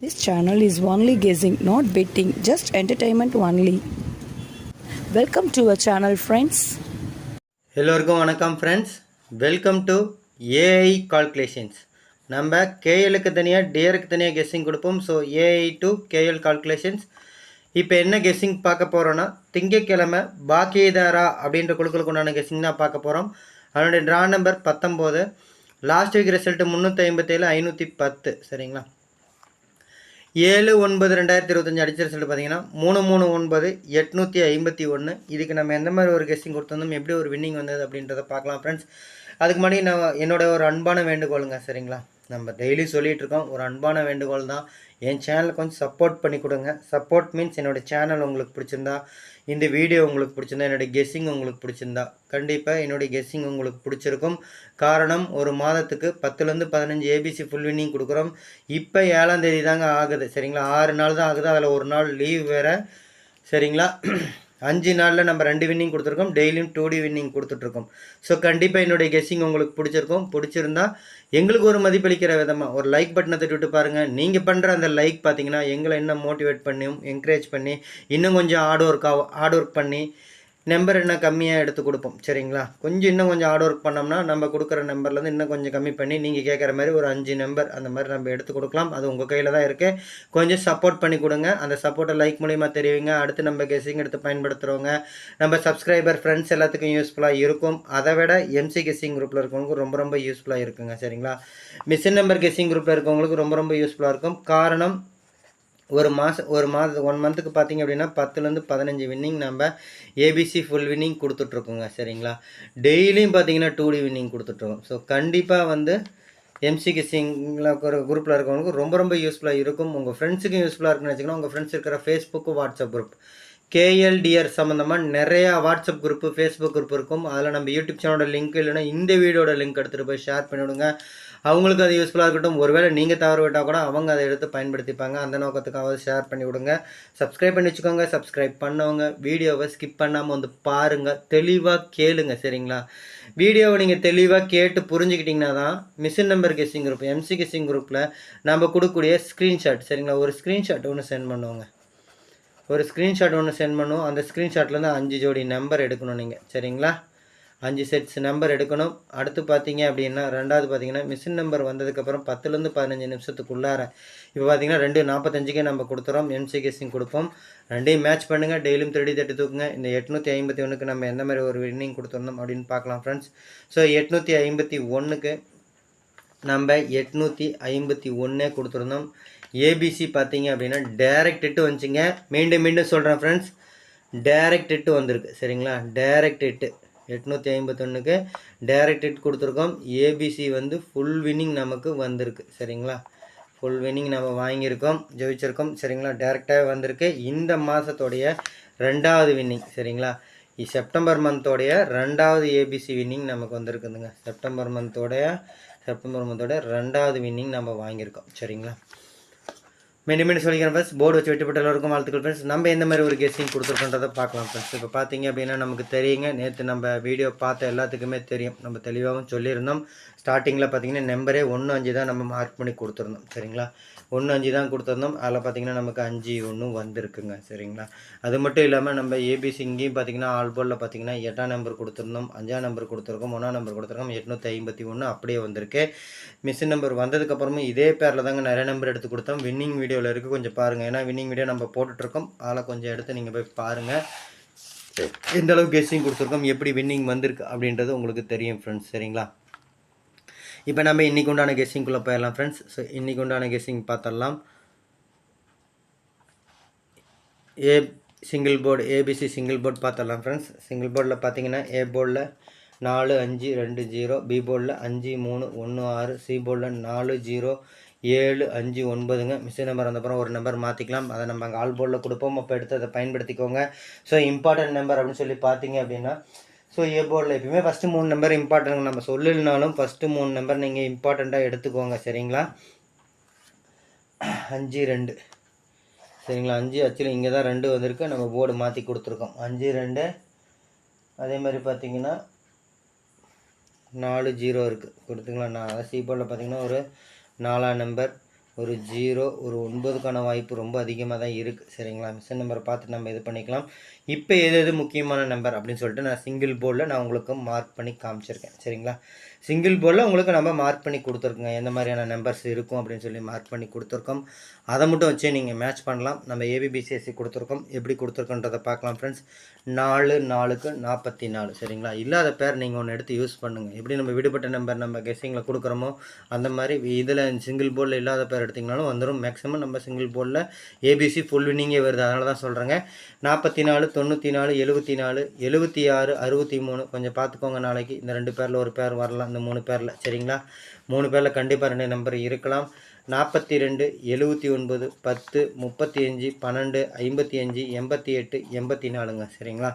This channel is only guessing, not betting, just entertainment only. Welcome to a channel friends எல்லோருக்கும் வணக்கம் friends welcome to AI calculations நம்ம கேஎலுக்கு தனியாக டிஆருக்கு தனியாக கெஸ்ஸிங் கொடுப்போம். So AI to KL calculations இப்போ என்ன கெஸ்ஸிங் பார்க்க போகிறோன்னா திங்கக்கிழமை பாக்கியதாரா அப்படின்ற குழுக்களுக்கு உண்டான கெஸ்ஸிங் தான் பார்க்க போகிறோம் அதனுடைய ட்ரா நம்பர் பத்தொம்போது. லாஸ்ட் வீக் ரிசல்ட்டு முந்நூற்றி ஐம்பத்தேழு ஐநூற்றி பத்து. சரிங்களா? ஏழு ஒன்பது ரெண்டாயிரத்தி இருபத்தஞ்சி அடிச்ச ரிசல்ட் பார்த்தீங்கன்னா மூணு மூணு ஒன்பது எட்நூற்றி ஐம்பத்தி ஒன்று இதுக்கு நம்ம எந்த மாதிரி ஒரு கெஸ்டிங் கொடுத்துருந்தோம் எப்படி ஒரு வின்னிங் வந்தது அப்படின்றத பார்க்கலாம் ஃப்ரெண்ட்ஸ் அதுக்கு முன்னாடி நான் என்னோட ஒரு அன்பான வேண்டுகோளுங்க சரிங்களா? நம்ம டெய்லி சொல்லிகிட்ருக்கோம் இருக்கோம் ஒரு அன்பான வேண்டுகோள் தான். என் சேனலை கொஞ்சம் சப்போர்ட் பண்ணி கொடுங்க. சப்போர்ட் மீன்ஸ் என்னோட சேனல் உங்களுக்கு பிடிச்சிருந்தா இந்த வீடியோ உங்களுக்கு பிடிச்சிருந்தா என்னுடைய கெஸ்ஸிங் உங்களுக்கு பிடிச்சிருந்தா கண்டிப்பாக என்னுடைய கெஸ்ஸிங் உங்களுக்கு பிடிச்சிருக்கும். காரணம் ஒரு மாதத்துக்கு பத்துலேருந்து பதினஞ்சு ஏபிசி ஃபுல் வின்னிங் கொடுக்குறோம். இப்போ ஏழாம் தேதி தாங்க ஆகுது. சரிங்களா? ஆறு நாள் தான் ஆகுது. அதில் ஒரு நாள் லீவ் வேறு. சரிங்களா? அஞ்சு நாளில் நம்ம ரெண்டு வின்னிங் கொடுத்துருக்கோம். டெய்லியும் டூ டி வின்னிங் கொடுத்துட்ருக்கோம் ஸோ கண்டிப்பாக என்னுடைய கெஸ்ஸிங் உங்களுக்கு பிடிச்சிருக்கும். பிடிச்சிருந்தா எங்களுக்கு ஒரு மதிப்பளிக்கிற விதமாக ஒரு லைக் பட்டனை தட்டிவிட்டு பாருங்கள் நீங்கள் பண்ணுற அந்த லைக் பார்த்தீங்கன்னா எங்களை இன்னும் மோட்டிவேட் பண்ணியும் என்கரேஜ் பண்ணி இன்னும் கொஞ்சம் ஹார்ட் ஒர்க் ஆகும் ஹார்ட் ஒர்க் பண்ணி நம்பர் இன்னும் கம்மியாக எடுத்து கொடுப்போம் சரிங்களா? கொஞ்சம் இன்னும் கொஞ்சம் ஹார்ட் ஒர்க் பண்ணோம்னா நம்ம கொடுக்குற நம்பர்லேருந்து இன்னும் கொஞ்சம் கம்மி பண்ணி நீங்கள் கேட்குற மாதிரி ஒரு அஞ்சு நம்பர் அந்த மாதிரி நம்ம எடுத்து கொடுக்கலாம். அது உங்கள் கையில் தான் இருக்குது கொஞ்சம் சப்போர்ட் பண்ணி கொடுங்க. அந்த சப்போர்ட்டை லைக் மூலிமா தெரிவிங்க. அடுத்து நம்ம கெஸ்ஸிங் எடுத்து பயன்படுத்துகிறவங்க நம்ம சப்ஸ்கிரைபர் ஃப்ரெண்ட்ஸ் எல்லாத்துக்கும் யூஸ்ஃபுல்லாக இருக்கும். அதை விட எம்சி கெஸ்ஸிங் குரூப்பில் இருக்கவங்களுக்கு ரொம்ப ரொம்ப யூஸ்ஃபுல்லாக இருக்குங்க சரிங்களா? மிஷின் நம்பர் கெஸ்ஸிங் குரூப்பில் இருக்கவங்களுக்கு ரொம்ப ரொம்ப யூஸ்ஃபுல்லாக இருக்கும். காரணம் ஒரு மாதம் ஒரு மாதம் ஒன் மந்த்துக்கு பார்த்தீங்க அப்படின்னா பத்துலேருந்து பதினஞ்சு வின்னிங் நம்ம ஏபிசி ஃபுல் வின்னிங் கொடுத்துட்ருக்கோங்க சரிங்களா? டெய்லியும் பார்த்தீங்கன்னா டூ டி வின்னிங் கொடுத்துட்ருக்கோம் ஸோ கண்டிப்பாக வந்து எம்சிக்கு சிங்கில் ஒரு குரூப்பில் இருக்கவங்களுக்கு ரொம்ப ரொம்ப யூஸ்ஃபுல்லாக இருக்கும். உங்கள் ஃப்ரெண்ட்ஸுக்கும் யூஸ்ஃபுல்லாக இருக்குன்னு வச்சுக்கோங்க உங்கள் ஃப்ரெண்ட்ஸ் இருக்கிற ஃபேஸ்புக்கு வாட்ஸ்அப் குரூப் கேஎல்டிஆர் சம்மந்தமாக நிறையா வாட்ஸ்அப் குரூப்பு ஃபேஸ்புக் குரூப் இருக்கும். அதில் நம்ம யூடியூப் சேனலோட லிங்க் இல்லைன்னா இந்த வீடியோட லிங்க் எடுத்துகிட்டு போய் ஷேர் பண்ணிவிடுங்க. அவங்களுக்கு அது யூஸ்ஃபுல்லாக இருக்கட்டும். ஒருவேளை நீங்கள் தவறு விட்டால் கூட அவங்க அதை எடுத்து பயன்படுத்திப்பாங்க. அந்த நோக்கத்துக்காக ஷேர் பண்ணி விடுங்க. சப்ஸ்கிரைப் பண்ணி வச்சுக்கோங்க. சப்ஸ்கிரைப் பண்ணவங்க வீடியோவை ஸ்கிப் பண்ணாமல் வந்து பாருங்கள் தெளிவாக கேளுங்க சரிங்களா? வீடியோவை நீங்கள் தெளிவாக கேட்டு புரிஞ்சுக்கிட்டிங்கன்னா தான் machine number guessing group MC guessing குரூப்பில் நம்ம கொடுக்கக்கூடிய ஸ்க்ரீன்ஷாட் சரிங்களா? ஒரு ஸ்க்ரீன்ஷாட் ஒன்று சென்ட் பண்ணுவாங்க. ஒரு ஸ்க்ரீன்ஷாட் ஒன்று சென்ட் பண்ணுவோம். அந்த ஸ்க்ரீன்ஷாட்லேருந்து அஞ்சு ஜோடி நம்பர் எடுக்கணும் நீங்கள் சரிங்களா? அஞ்சு செட்ஸ் நம்பர் எடுக்கணும். அடுத்து பார்த்தீங்க அப்படின்னா ரெண்டாவது பார்த்தீங்கன்னா மிஷின் நம்பர் வந்ததுக்கப்புறம் பத்துலேருந்து பதினஞ்சு நிமிஷத்துக்குள்ளார. இப்போ பார்த்தீங்கன்னா ரெண்டு நாற்பத்தஞ்சுக்கே நம்ம கொடுத்துறோம். எம்சி கொடுப்போம். ரெண்டையும் மேட்ச் பண்ணுங்கள் டெய்லியும் தேடி தட்டி தூக்குங்க. இந்த எட்நூற்றி ஐம்பத்தி ஒன்றுக்கு நம்ம எந்த மாதிரி ஒரு வின்னிங் கொடுத்துருந்தோம் அப்படின்னு பார்க்கலாம் ஃப்ரெண்ட்ஸ் ஸோ எட்நூற்றி ஐம்பத்தி ஒன்றுக்கு நம்ம எட்நூற்றி ஐம்பத்தி ஒன்றே கொடுத்துருந்தோம் ஏபிசி பார்த்தீங்க அப்படின்னா டேரக்ட் இட்டு வந்துச்சுங்க. மீண்டும் மீண்டும் சொல்கிறேன் ஃப்ரெண்ட்ஸ் டேரக்ட் இட்டு வந்திருக்கு. சரிங்களா? டேரக்ட் இட்டு எட்நூற்றி ஐம்பத்தொன்றுக்கு டேரக்ட் ஹிட் கொடுத்துருக்கோம். ஏபிசி வந்து ஃபுல் வின்னிங் நமக்கு வந்திருக்கு. சரிங்களா? ஃபுல் வின்னிங் நம்ம வாங்கியிருக்கோம். ஜெயிச்சிருக்கோம். சரிங்களா? டேரெக்டாகவே வந்திருக்கு. இந்த மாதத்தோடைய ரெண்டாவது வின்னிங் சரிங்களா? செப்டம்பர் மந்தோடைய ரெண்டாவது ஏபிசி வின்னிங் நமக்கு வந்திருக்குதுங்க. செப்டம்பர் மந்தோடைய செப்டம்பர் மந்தோடைய ரெண்டாவது வின்னிங் நம்ம வாங்கியிருக்கோம். சரிங்களா? மீண்டும் மீண்டும் சொல்லிக்கிறேன் ஃப்ரெண்ட்ஸ் போர்டு வச்சு வெட்டிப்பட்ட எல்லோருக்கும் வாழ்த்துக்கள் ஃப்ரெண்ட்ஸ் நம்ம எந்த மாதிரி ஒரு கெஸ்டிங் கொடுத்துருக்கோன்றதை பார்க்கலாம் ஃப்ரெண்ட்ஸ் இப்போ பார்த்தீங்க அப்படின்னா நமக்கு தெரியுங்க. நேற்று நம்ம வீடியோ பார்த்த எல்லாத்துக்குமே தெரியும். நம்ம தெளிவாகவும் சொல்லியிருந்தோம். ஸ்டார்டிங்கில் பார்த்தீங்கன்னா நம்பரே ஒன்று அஞ்சு தான் நம்ம மார்க் பண்ணி கொடுத்துருந்தோம். சரிங்களா? ஒன்று அஞ்சு தான் கொடுத்துருந்தோம். அதில் பார்த்தீங்கன்னா நமக்கு அஞ்சு ஒன்று வந்திருக்குங்க. சரிங்களா? அது மட்டும் இல்லாமல் நம்ம ஏபிசி இங்கேயும் பார்த்தீங்கன்னா ஆல்போலில் பார்த்தீங்கன்னா எட்டாம் நம்பர் கொடுத்துருந்தோம். அஞ்சாம் நம்பர் கொடுத்துருக்கோம். ஒன்றாம் நம்பர் கொடுத்துருக்கோம். எட்நூற்றி ஐம்பத்தி ஒன்று அப்படியே வந்திருக்கு. மிஷின் நம்பர் வந்ததுக்கப்புறமும் இதே பேரில் தாங்க நிறைய நம்பர் எடுத்து கொடுத்தோம். வின்னிங் வீடியோ வீடியோவில் இருக்குது கொஞ்சம் பாருங்கள் ஏன்னா வின்னிங் வீடியோ நம்ம போட்டுட்ருக்கோம். அதில் கொஞ்சம் எடுத்து நீங்கள் போய் பாருங்கள் எந்த அளவுக்கு கெஸ்ஸிங் கொடுத்துருக்கோம்? எப்படி வின்னிங் வந்திருக்கு அப்படின்றது உங்களுக்கு தெரியும் ஃப்ரெண்ட்ஸ் சரிங்களா? இப்போ நம்ம இன்றைக்கு உண்டான கெஸ்ஸிங்குள்ளே போயிடலாம் ஃப்ரெண்ட்ஸ் ஸோ இன்றைக்கு உண்டான கெஸ்ஸிங் பார்த்துடலாம். A single board ABC single board பார்த்துடலாம் ஃப்ரெண்ட்ஸ் சிங்கிள் போர்டில் பார்த்தீங்கன்னா ஏ போர்டில் நாலு அஞ்சு ரெண்டு ஜீரோ பி போர்டில் அஞ்சு மூணு ஒன்று ஆறு சி போர்டில் நாலு ஜீரோ ஏழு அஞ்சு ஒன்பதுங்க. மிஸ்ஸு நம்பர் வந்தப்புறம் ஒரு நம்பர் மாற்றிக்கலாம் அதை நம்ம அங்கே ஆல் போர்டில் கொடுப்போம். அப்போ எடுத்து அதை பயன்படுத்திக்கோங்க. ஸோ இம்பார்ட்டன்ட் நம்பர் அப்படின்னு சொல்லி பார்த்தீங்க அப்படின்னா ஸோ ஏ போர்டில் எப்பயுமே ஃபஸ்ட்டு மூணு நம்பர் இம்பார்ட்டன்ட் நம்ம சொல்லலைனாலும் ஃபஸ்ட்டு மூணு நம்பர் நீங்கள் இம்பார்ட்டண்ட்டாக எடுத்துக்கோங்க. சரிங்களா? அஞ்சு ரெண்டு. சரிங்களா? அஞ்சு ஆக்சுவலி இங்கே தான் ரெண்டு வந்திருக்கு. நம்ம போர்டு மாற்றி கொடுத்துருக்கோம். அஞ்சு ரெண்டு. அதே மாதிரி பார்த்தீங்கன்னா நாலு ஜீரோ இருக்குது கொடுத்துக்கலாம். நான் சி போர்டில் பார்த்தீங்கன்னா ஒரு நாலாம் நம்பர். ஒரு ஜீரோ ஒரு ஒன்பதுக்கான வாய்ப்பு ரொம்ப அதிகமாக தான் இருக்குது சரிங்களா? மிஷின் நம்பரை பார்த்து நம்ம இது பண்ணிக்கலாம். இப்போ எது எது முக்கியமான நம்பர் அப்படின்னு சொல்லிட்டு நான் சிங்கிள் போர்டில் நான் உங்களுக்கு மார்க் பண்ணி காமிச்சிருக்கேன். சரிங்களா? சிங்கிள் போர்டில் உங்களுக்கு நம்ம மார்க் பண்ணி கொடுத்துருக்கோங்க. எந்த மாதிரியான நம்பர்ஸ் இருக்கும் அப்படின்னு சொல்லி மார்க் பண்ணி கொடுத்துருக்கோம். அதை மட்டும் வச்சு நீங்கள் மேட்ச் பண்ணலாம். நம்ம ஏபிபிசிஎஸ்சி கொடுத்துருக்கோம். எப்படி கொடுத்துருக்கோன்றதை பார்க்கலாம் ஃப்ரெண்ட்ஸ் நாலு நாலுக்கு நாற்பத்தி நாலு சரிங்களா? இல்லாத பேர் நீங்கள் ஒன்று எடுத்து யூஸ் பண்ணுங்கள் எப்படி நம்ம விடுபட்ட நம்பர் நம்ம கெஸ்ஸிங்கில் கொடுக்குறோமோ அந்த மாதிரி இதில் சிங்கிள் போர்டில் இல்லாத பேர் எடுத்திங்கனாலும் வந்துடும் மேக்ஸிமம் நம்ம சிங்கிள் போர்டில் ஏபிசி ஃபுல் வின்னிங்கே வருது அதனால தான் சொல்கிறேங்க நாற்பத்தி நாலு தொண்ணூற்றி நாலு எழுபத்தி நாலு எழுபத்தி ஆறு அறுபத்தி மூணு கொஞ்சம் பார்த்துக்கோங்க நாளைக்கு. இந்த ரெண்டு பேரில் ஒரு பேர் வரலாம். இந்த மூணு பேரில். சரிங்களா? மூணு பேரில் கண்டிப்பாக ரெண்டு நம்பர் இருக்கலாம். நாற்பத்தி ரெண்டு எழுபத்தி ஒன்பது பத்து முப்பத்தி அஞ்சு பன்னெண்டு ஐம்பத்தி அஞ்சு எண்பத்தி எட்டு எண்பத்தி நாலுங்க சரிங்களா?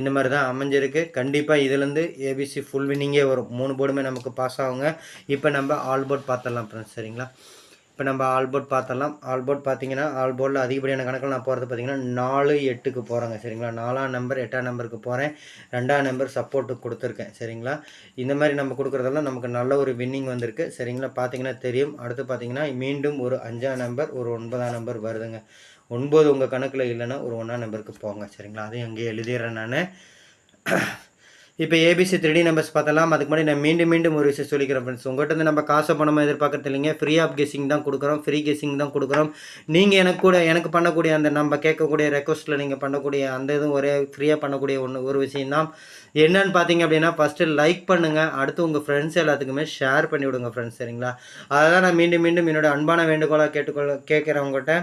இந்த மாதிரி தான் அமைஞ்சிருக்கு. கண்டிப்பாக இதுலேருந்து ஏபிசி ஃபுல் வின்னிங்கே வரும். மூணு போர்டுமே நமக்கு பாஸ் ஆகுங்க. இப்போ நம்ம ஆல் போர்ட் பார்த்துடலாம் ஃப்ரெண்ட்ஸ் சரிங்களா? இப்போ நம்ம ஆல்போட் பார்த்தலாம் ஆல் பார்த்தீங்கன்னா ஆல்போர்டில் அதிகப்படியான கணக்கில் நான் போகிறது பார்த்தீங்கன்னா நாலு எட்டுக்கு போகிறேங்க சரிங்களா? நாலாம் நம்பர் எட்டாம் நம்பருக்கு போகிறேன் ரெண்டாம் நம்பர் சப்போர்ட்டுக்கு கொடுத்துருக்கேன். சரிங்களா? இந்த மாதிரி நம்ம கொடுக்குறதெல்லாம் நமக்கு நல்ல ஒரு வின்னிங் வந்திருக்கு. சரிங்களா? பார்த்தீங்கன்னா தெரியும். அடுத்து பார்த்தீங்கன்னா மீண்டும் ஒரு அஞ்சாம் நம்பர் ஒரு ஒன்பதாம் நம்பர் வருதுங்க. ஒன்பது உங்கள் கணக்கில் இல்லைன்னா ஒரு ஒன்றாம் நம்பருக்கு போங்க. சரிங்களா? அதையும் அங்கேயே எழுதிடுறேன் நான். இப்போ ஏபிசி த்ரீ நம்பர்ஸ் பார்த்தலாம். அதுக்கு முன்னாடி நான் மீண்டும் மீண்டும் ஒரு விஷயம் சொல்லிக்கிறேன் ஃப்ரெண்ட்ஸ் உங்கள்கிட்ட வந்து நம்ம காசை பணமாக எதிர்பார்க்கறது இல்லைங்க. ஃப்ரீ ஆஃப் கெஸிங் தான் கொடுக்குறோம். ஃப்ரீ கெஸிங் தான் கொடுக்குறோம். நீங்கள் எனக்கு கூட எனக்கு பண்ணக்கூடிய அந்த நம்ம கேட்கக்கூடிய ரெக்வஸ்ட்டில் நீங்கள் பண்ணக்கூடிய அந்த இதுவும் ஒரே ஃப்ரீயாக பண்ணக்கூடிய ஒன்று ஒரு விஷயம் தான். என்னன்னு பார்த்தீங்க அப்படின்னா ஃபஸ்ட்டு லைக் பண்ணுங்கள் அடுத்து உங்கள் ஃப்ரெண்ட்ஸ் எல்லாத்துக்குமே ஷேர் பண்ணி விடுங்க ஃப்ரெண்ட்ஸ் சரிங்களா? அதை தான் நான் மீண்டும் மீண்டும் என்னோட அன்பான வேண்டுகோளாக கேட்டுக்கொள்ள கேட்குறேன் உங்கள்கிட்ட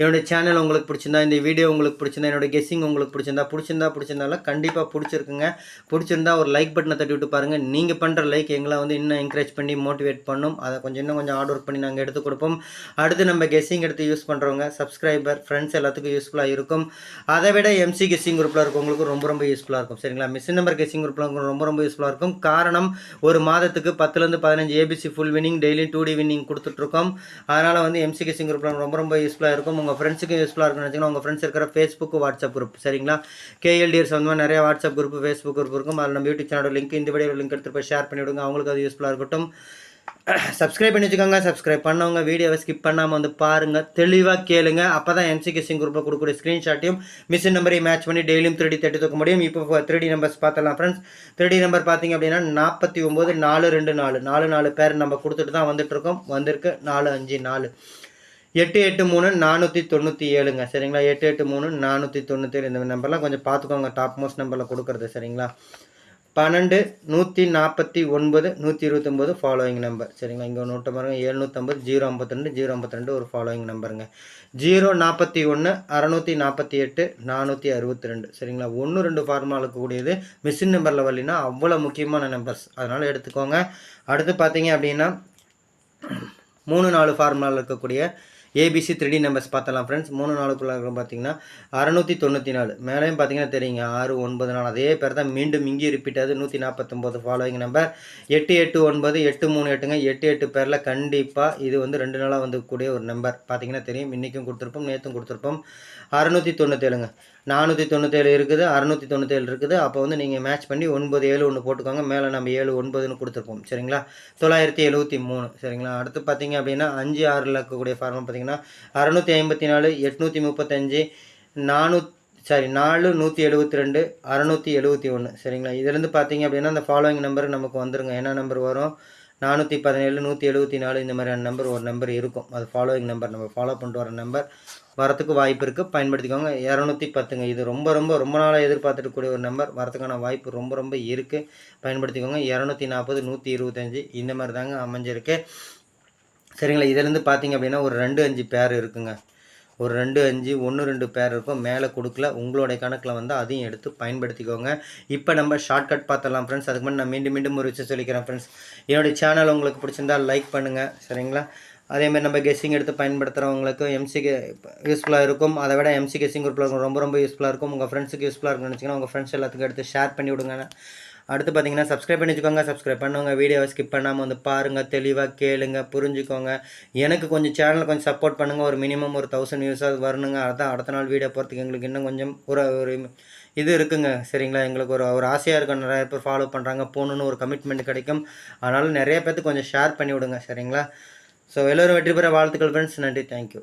என்னோட சேனல் உங்களுக்கு பிடிச்சிருந்தா இந்த வீடியோ உங்களுக்கு பிடிச்சிருந்தா என்னோட கெஸ்ஸிங் உங்களுக்கு பிடிச்சிருந்தா பிடிச்சிருந்தா பிடிச்சிருந்தாலும் கண்டிப்பாக பிடிச்சிருக்குங்க. பிடிச்சிருந்தா ஒரு லைக் பட்டனை தட்டி விட்டு பாருங்கள் நீங்கள் பண்ணுற லைக் எங்களை வந்து இன்னும் என்கரேஜ் பண்ணி மோட்டிவேட் பண்ணும். அதை கொஞ்சம் இன்னும் கொஞ்சம் ஹார்ட் ஒர்க் பண்ணி நாங்கள் எடுத்து கொடுப்போம். அடுத்து நம்ம கெஸ்ஸிங் எடுத்து யூஸ் பண்ணுறவங்க சப்ஸ்கிரைபர் ஃப்ரெண்ட்ஸ் எல்லாத்துக்கும் யூஸ்ஃபுல்லாக இருக்கும். அதை விட எம்சி கெஸ்ஸிங் குரூப்பில் இருக்கவங்களுக்கு ரொம்ப ரொம்ப யூஸ்ஃபுல்லாக இருக்கும். சரிங்களா? மிஷின் நம்பர் கெஸ்ஸிங் குரூப்பில் ரொம்ப ரொம்ப யூஸ்ஃபுல்லாக இருக்கும். காரணம் ஒரு மாதத்துக்கு பத்துலேருந்து பதினஞ்சு ABC full winning daily two D winning கொடுத்துட்ருக்கோம் அதனால் வந்து எம்சி கெஸ்ஸிங் குரூப்பில் ரொம்ப ரொம்ப யூஸ்ஃபுல்லாக இருக்கும். உங்கள் ஃப்ரெண்ட்ஸுக்கு யூஸ்ஃபுல்லாக இருக்குன்னு நினச்சிங்கன்னா உங்கள் ஃப்ரெண்ட்ஸ் இருக்கிற ஃபேஸ்புக் வாட்ஸ்அப் குரூப் சரிங்களா? கேஎல்டிஎர் சம்மந்தமாக நிறைய வாட்ஸ்அப் குரூப் ஃபேஸ்புக் குரூப் இருக்கும். அதில் நம்ம யூடியூப் சேனலோட லிங்க் இந்த வீடியோ லிங்க் எடுத்து போய் ஷேர் பண்ணிவிடுங்க. அவங்களுக்கு அது யூஸ்ஃபுல்லாக இருக்கட்டும். சப்ஸ்கிரைப் பண்ணி வச்சுக்கோங்க. சப்ஸ்கிரைப் பண்ணவங்க வீடியோவை ஸ்கிப் பண்ணாமல் வந்து பாருங்கள் தெளிவாக கேளுங்க. அப்போ தான் எம்சிகே சிங் குரூப்பில் கொடுக்கக்கூடிய ஸ்க்ரீன்ஷாட்டையும் மிஷின் நம்பரையும் மேட்ச் பண்ணி டெய்லியும் த்ரீ டி தட்டி தூக்க முடியும். இப்போ த்ரீ டி நம்பர்ஸ் பார்த்தலாம் ஃப்ரெண்ட்ஸ் த்ரீ டி நம்பர் பார்த்தீங்க அப்படின்னா நாற்பத்தி ஒம்பது நாலு ரெண்டு நாலு. நாலு நாலு பேர் நம்ம கொடுத்துட்டு தான் வந்துட்டுருக்கோம் வந்திருக்கு. நாலு அஞ்சு நாலு. எட்டு எட்டு மூணு நானூற்றி தொண்ணூற்றி ஏழுங்க. சரிங்களா? எட்டு எட்டு மூணு நானூற்றி தொண்ணூற்றி ஏழு இந்த நம்பர்லாம் கொஞ்சம் பார்த்துக்கோங்க. டாப் மோஸ்ட் நம்பரில் கொடுக்குறது சரிங்களா? பன்னெண்டு நூற்றி நாற்பத்தி ஒன்பது நூற்றி இருபத்தொம்போது ஃபாலோயிங் நம்பர் சரிங்களா? இங்கே நோட்டை பாருங்க. எழுநூற்றம்பது ஜீரோ ஐம்பத்திரெண்டு ஜீரோ ஐம்பத்திரெண்டு ஒரு ஃபாலோயிங் நம்பருங்க ஜீரோ நாற்பத்தி ஒன்று அறநூற்றி நாற்பத்தி எட்டு நானூற்றி அறுபத்தி ரெண்டு சரிங்களா? ஒன்று ரெண்டு ஃபார்மாக இருக்கக்கூடியது மிஷின் நம்பரில் வரலினா அவ்வளோ முக்கியமான நம்பர்ஸ் அதனால் எடுத்துக்கோங்க. அடுத்து பார்த்தீங்க அப்படின்னா மூணு நாலு ஃபார்முலாவில் இருக்கக்கூடிய ஏபிசி த்ரீ நம்பர்ஸ் பார்த்தலாம் ஃப்ரெண்ட்ஸ் மூணு நாளுக்குள்ள பார்த்தீங்கன்னா அறநூற்றி தொண்ணூற்றி நாலு. மேலேயும் பார்த்தீங்கன்னா தெரியுங்க ஆறு ஒன்பது நாள் அதே பேர் தான் மீண்டும் இங்கே ரிப்பீட் ஆகுது. நூற்றி நாற்பத்தொம்போது ஃபாலோயிங் நம்பர் எட்டு எட்டு ஒன்பது எட்டு மூணு எட்டுங்க. எட்டு எட்டு பேரில் கண்டிப்பாக இது வந்து ரெண்டு நாளாக வந்து கூடிய ஒரு நம்பர் பார்த்தீங்கன்னா தெரியும். இன்றைக்கும் கொடுத்துருப்போம் நேற்றும் கொடுத்துருப்போம். அறநூற்றி தொண்ணூற்றேழுங்க நானூற்றி தொண்ணூற்றேழு இருக்குது அறநூற்றி தொண்ணூற்றேழு இருக்குது. அப்போ வந்து நீங்கள் மேட்ச் பண்ணி ஒன்பது ஏழு ஒன்று போட்டுக்கோங்க. மேலே நம்ம ஏழு ஒன்பதுன்னு கொடுத்துருப்போம். சரிங்களா? தொள்ளாயிரத்தி எழுபத்தி மூணு. சரிங்களா? அடுத்து பார்த்தீங்க அப்படின்னா அஞ்சு ஆறில் இருக்கக்கூடிய ஃபார்முலா பார்த்தீங்கன்னா அறநூற்றி ஐம்பத்தி நாலு எட்நூற்றி முப்பத்தஞ்சு நானூ சாரி நாலு நூற்றி எழுபத்தி ரெண்டு அறநூற்றி எழுபத்தி ஒன்று சரிங்களா? இதுலேருந்து பார்த்தீங்க அப்படின்னா அந்த ஃபாலோயிங் நம்பர் நமக்கு வந்துருங்க. என்ன நம்பர் வரும்? நானூற்றி பதினேழு நூற்றி எழுபத்தி நாலு இந்த மாதிரியான நம்பர் ஒரு நம்பர் இருக்கும். அது ஃபாலோயிங் நம்பர் நம்ம ஃபாலோ பண்ணிட்டு வர நம்பர் வரத்துக்கு வாய்ப்பு இருக்குது பயன்படுத்திக்கோங்க. இரநூத்தி பத்துங்க. இது ரொம்ப ரொம்ப ரொம்ப நாளாக எதிர்பார்த்துட்டு கூடிய ஒரு நம்பர். வரதுக்கான வாய்ப்பு ரொம்ப ரொம்ப இருக்குது பயன்படுத்திக்கோங்க. இரநூத்தி நாற்பது நூற்றி இருபத்தஞ்சி. இந்த மாதிரி தாங்க அமைஞ்சிருக்கு. சரிங்களா? இதுலேருந்து பார்த்தீங்க அப்படின்னா ஒரு ரெண்டு அஞ்சு பேர் இருக்குங்க. ஒரு ரெண்டு அஞ்சு ஒன்று ரெண்டு பேர் இருக்கும். மேலே கொடுக்கல. உங்களுடைய கணக்கில் வந்து அதையும் எடுத்து பயன்படுத்திக்கோங்க. இப்போ நம்ம ஷார்ட்கட் பார்த்துடலாம் ஃப்ரெண்ட்ஸ் அதுக்கு முன்னாடி நான் மீண்டும் மீண்டும் ஒரு விஷயம் சொல்லிக்கிறேன் ஃப்ரெண்ட்ஸ் என்னுடைய சேனல் உங்களுக்கு பிடிச்சிருந்தா லைக் பண்ணுங்கள் சரிங்களா? அதேமாதிரி நம்ம கெஸ்ஸிங் எடுத்து பயன்படுத்துகிறவங்களுக்கு எம்சிக்கு யூஸ்ஃபுல்லாக இருக்கும். அதை விட எம்சி கெஸ்ஸிங் குரூப்பில் இருக்கும் ரொம்ப ரொம்ப யூஸ்ஃபுல்லாக இருக்கும். உங்கள் ஃப்ரெண்ட்ஸுக்கு யூஸ்ஃபுல்லாக இருக்கும்னு நினச்சிங்கன்னா உங்கள் ஃப்ரெண்ட்ஸ் எல்லாத்துக்கும் எடுத்து ஷேர் பண்ணி விடுங்க. அடுத்து பார்த்தீங்கன்னா சப்ஸ்கிரைப் பண்ணி வச்சுக்கோங்க சப்ஸ்கிரைப் பண்ணுவோங்க வீடியோவை ஸ்கிப் பண்ணாமல் வந்து பாருங்கள் தெளிவாக கேளுங்க. புரிஞ்சுக்கோங்க. எனக்கு கொஞ்சம் சேனலை கொஞ்சம் சப்போர்ட் பண்ணுங்கள் ஒரு மினிமம் ஒரு தௌசண்ட் வியூஸாக வரணுங்க. அதான் அடுத்த நாள் வீடியோ போகிறதுக்கு எங்களுக்கு இன்னும் கொஞ்சம் ஒரு ஒரு இது இருக்குங்க. சரிங்களா? எங்களுக்கு ஒரு ஒரு ஆசையாக இருக்கும். நிறைய பேர் ஃபாலோ பண்ணுறாங்க போகணுன்னு ஒரு கமிட்மெண்ட் கிடைக்கும். அதனால் நிறைய பேர்த்துக்கு கொஞ்சம் ஷேர் பண்ணி விடுங்க. சரிங்களா? ஸோ எல்லோரும் வெற்றி பெற வாழ்த்துக்கள் ஃப்ரெண்ட்ஸ் நன்றி. தேங்க்யூ